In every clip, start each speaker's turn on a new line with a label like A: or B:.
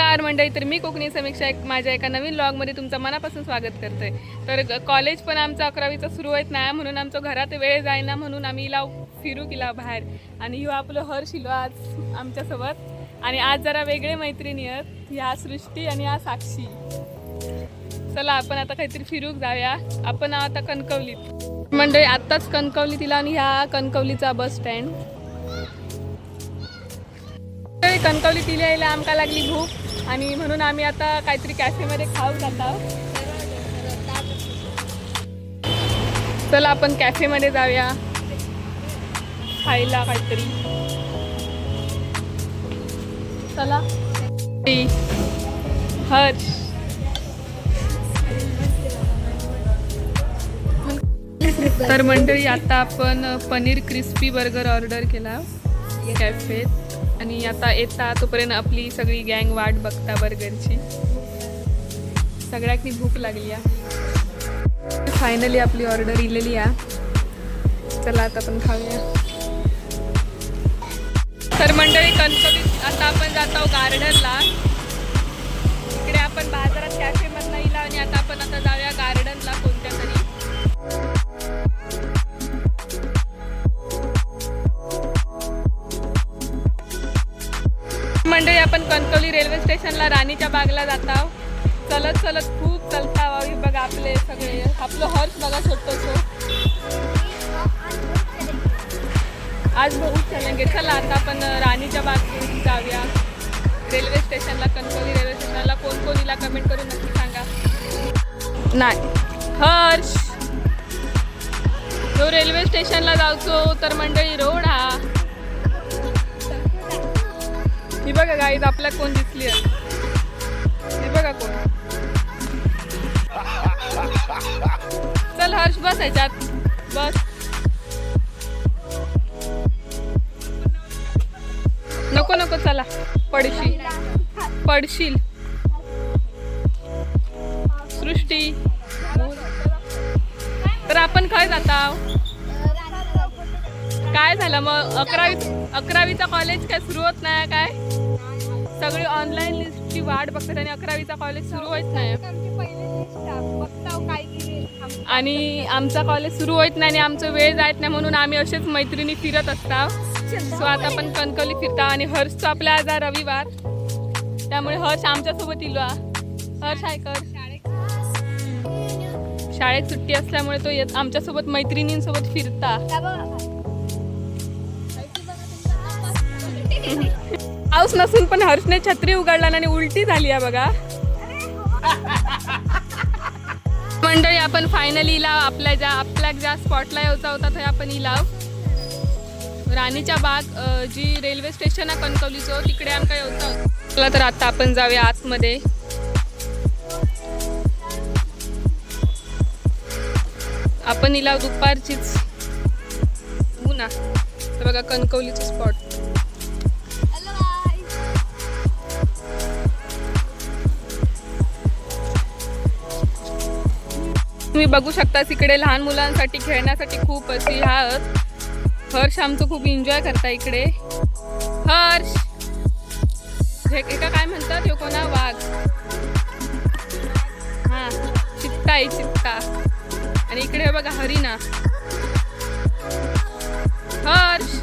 A: नमस्कार मंडळी तर मी कोकणी समीक्षा एक माझ्या एका नवीन ब्लॉगमध्ये तुमचं मनापासून स्वागत करते तर कॉलेज पण आमचं अकरावीचं सुरू होत नाही म्हणून आमचं घरात वेळ जायना म्हणून आम्ही इला फिरू किला बाहेर. आणि ह्यो आपलं हर्ष इलो आज आमच्यासोबत. आणि आज जरा वेगळे मैत्रिणी आहेत ह्या सृष्टी आणि ह्या साक्षी. चला आपण आता काहीतरी फिरूक जाऊया. आपण आता कणकवलीत. मंडळी आत्ताच कणकवली तिला आणि ह्या कणकवलीचा बस स्टँड कणकवली तिला यायला आमका लागली भूक. आणि म्हणून आम्ही आता काहीतरी कॅफेमध्ये खाऊ जाता. चला आपण कॅफेमध्ये जाऊया. खायला काहीतरी. चला. हर हर्ष. तर मंडळी आता आपण पनीर क्रिस्पी बर्गर ऑर्डर केला. कॅफेत. आणि आता येता तोपर्यंत आपली सगळी गँग वाट बघता बर्गरची. सगळ्यांनी भूक लागली आहे फायनली आपली ऑर्डर इलेली आहे चला आता आपण खाऊया. तर मंडळी कणकवलीत आता आपण जात आहोत गार्डनला इकडे आपण बाजारात चला राणीच्या बागला जाताव चलत चलत खूप चलता हे बघा आपले सगळे. आपलं हर्ष बघा छोटंसं. आज बहुत चलेंगे चला आता आपण राणीच्या बाग जाऊया. रेल्वे स्टेशनला कणकवली रेल्वे स्टेशनला. कोण कोणीला कमेंट करून नक्की सांगा. नाही. हर्ष जो रेल्वे स्टेशनला जाऊचो तर मंडळी रोड. हा ही बघा गाईज आपल्या कोण दिसली आहे. बस ह्याच्यात बस. नको नको चला. पडशील पडशील. सृष्टी. तर आपण काय जाता काय झालं मग? अकरावी अकरावीचा कॉलेज काय सुरू होत नाही काय? सगळी ऑनलाईन लिस्टची वाट बघतात आणि अकरावीचा कॉलेज सुरू होत नाही. आणि आमचा कॉलेज सुरू होत नाही आणि आमचं वेळ जायत नाही म्हणून आम्ही असेच मैत्रिणी फिरत असता. सो आता आपण कणकवली फिरता आणि हर्षचा आपला आज रविवार. त्यामुळे हर्ष आमच्यासोबत इलो हर्ष आहे कर. शाळेत सुट्टी असल्यामुळे तो येत आमच्यासोबत मैत्रिणींसोबत फिरता. पाऊस नसून पण हर्षने छत्री उघडला आणि उलटी झाली आहे बघा. मंडळी आपण फायनली लाव आपल्या ज्या आपल्या ज्या स्पॉटला यायचा होता थंय आपण इलाव राणीच्या बाग जी रेल्वे स्टेशन आहे कणकवलीचं तिकडे आमका यायचा होता. चला तर आता आपण जाऊया आतमध्ये. आपण इलाव दुपारचीच ऊन तर बघा कणकवलीचं स्पॉट तुम्ही बघू शकता इकडे लहान मुलांसाठी खेळण्यासाठी खूप अशी आहात हर्ष आमचं खूप एन्जॉय करता इकडे. हर्ष! हे एका काय म्हणतात? हे कोणा वाघ? हा चित्ता आहे चित्ता. आणि इकडे बघा हरिणा. हर्ष!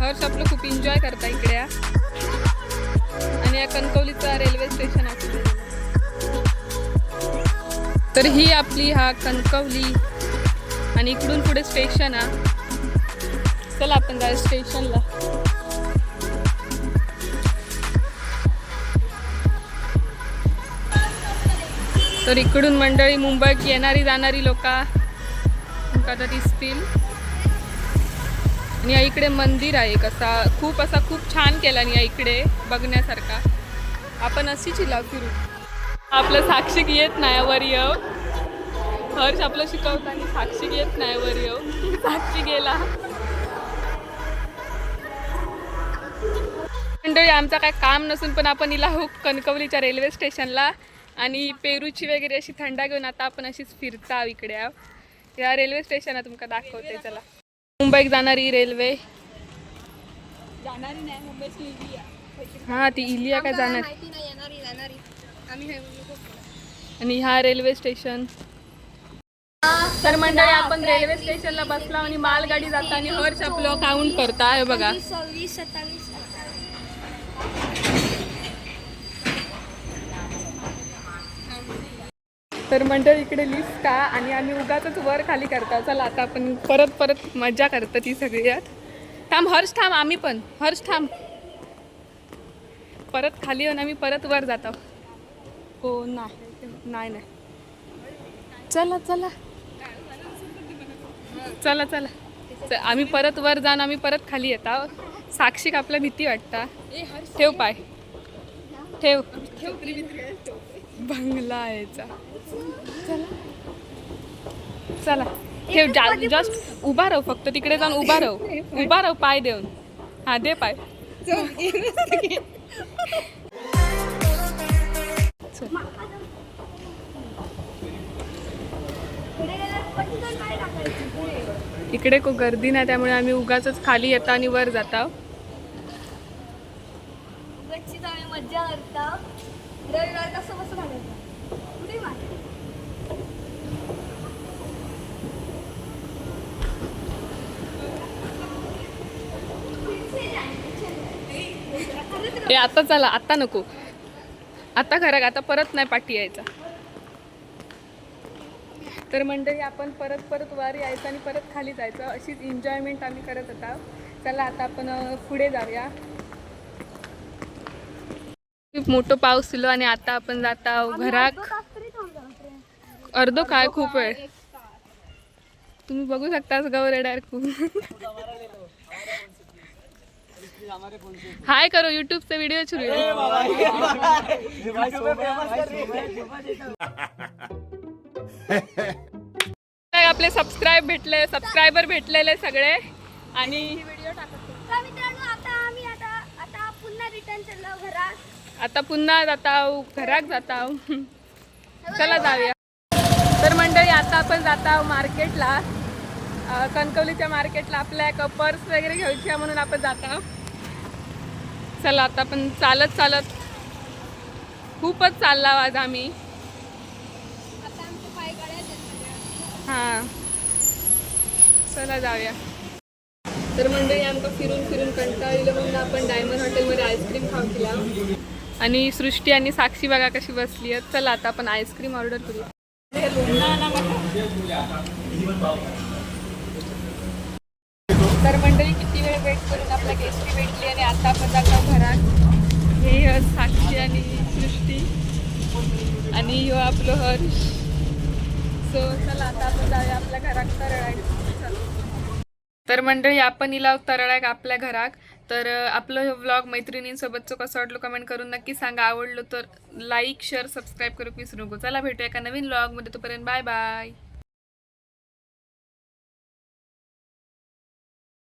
A: हर्ष आपलं खूप एन्जॉय करता इकडे आणि या कणकवलीचा रेल्वे स्टेशन आहे. तर ही आपली हा कणकवली. आणि इकडून पुढे स्टेशन हा. चला आपण जाऊ स्टेशनला तर इकडून मंडळी मुंबईत येणारी जाणारी लोक आता दिसतील. आणि या इकडे मंदिर आहे एक असा खूप असा खूप छान केला आणि या इकडे बघण्यासारखा. आपण अशीच हिला फिरू. आपलं साक्षी येत नाही वर येऊ हर्ष आपलं शिकवताना साक्षी येत नाही वर येऊ साक्षी गेला. मंडळी आमचं काय काम नसून पण आपण हिला हुक कणकवलीच्या रेल्वे स्टेशनला आणि पेरूची वगैरे अशी थंडा घेऊन आता आपण अशीच फिरता इकडे आहो. या रेल्वे स्टेशन आहे तुमका दाखवते चला. मुंबईत जाणारी रेल्वे.
B: जाणारी नाही मुंबईची आहे.
A: हा ती इलिया काय जाणार.
B: आम्ही हे.
A: आणि ह्या रेल्वे स्टेशन. तर मंडळी आपण रेल्वे स्टेशनला बसला आणि मालगाडी जाताना हर्ष आपलं काउंट करता. हे बघा.
B: सव्वीस सत्तावीस
A: तर मंडळी इकडे लिफ्ट का? आणि आम्ही उगाच वर खाली करता. चला आता आपण परत परत मजा करतो ती सगळी यात थांब हर्ष थांब आम्ही पण. हर्ष थांब. परत खाली येऊन आम्ही परत वर जातो. हो नाही नाही नाही. चला चला. चला चला. आम्ही परत वर जाऊन आम्ही परत खाली येता साक्षीक आपल्या भीती वाटता. ठेव पाय. ठेव. बंगला यायचा. चला. ठेव जा जस्ट उभा राहू फक्त. तिकडे जाऊन उभा राहू. उभा राहू पाय देऊन. हा दे पाय. इकडे खूप गर्दी नाही त्यामुळे आम्ही उगाच खाली येता आणि वर जाता.
B: मज्जा करता. रविवार कसं कसं घालायचं पुढे मार.
A: ए आता चला आता नको. आता खरं आता परत नाही पाठी यायचा. तर मंडळी आपण परत परत वर यायचं आणि परत खाली जायचं. अशीच एन्जॉयमेंट आम्ही करत होता. चला आता आपण पुढे जाऊया. खूप मोठं पाऊस दिलो आणि आता आपण जाता घरात
B: अर्धा
A: काय? खूप वेळ. तुम्ही बघू शकता गौरे डायरेक्ट खूप. हाय करो यूट्यूबचे व्हिडिओ सुरू आपले सबस्क्राईब भेटले सबस्क्रायबर भेटलेले सगळे. आणि
B: व्हिडिओ टाकतो आता पुन्हा चाललो घरात.
A: जाताव जाताव चला जाऊया. तर मंडळी आता आपण जाताव मार्केटला कणकवलीच्या मार्केटला आपल्या एक पर्स वगैरे घ्यायची म्हणून आपण जाताव चला आता आपण चालत चालत खूपच चालला आज आम्ही
B: आता आमचे पाय गळ्यात
A: हां. चला जाऊया. तर मंडळी आमका फिरून फिरून कंटाळलं म्हणून आपण डायमंड हॉटेलमध्ये आईस्क्रीम खाऊ केला आणि सृष्टी आणि साक्षी बघा कशी बसली आहे चला आता आपण आईस्क्रीम ऑर्डर करूया. तर मंडळी किती वेळ वेट करून आपल्या गेस्टी भेटली आणि आता आपण जातो घरात. हे साक्षी आणि सृष्टी. आणि ह्यो आपलं हर्ष. सो चला आता आपण जाऊया आपल्या घरात तर मंडळी आपण इला तरळाक आपल्या घरात. तर आपलं आपलं व्लॉग मैत्रिणींसोबतचं कसं वाटलं कमेंट करून नक्की सांगा. आवडलं तर लाईक शेअर सबस्क्राईब करू विसरू नको. चला भेटूया एका नवीन व्लॉगमध्ये तोपर्यंत बाय बाय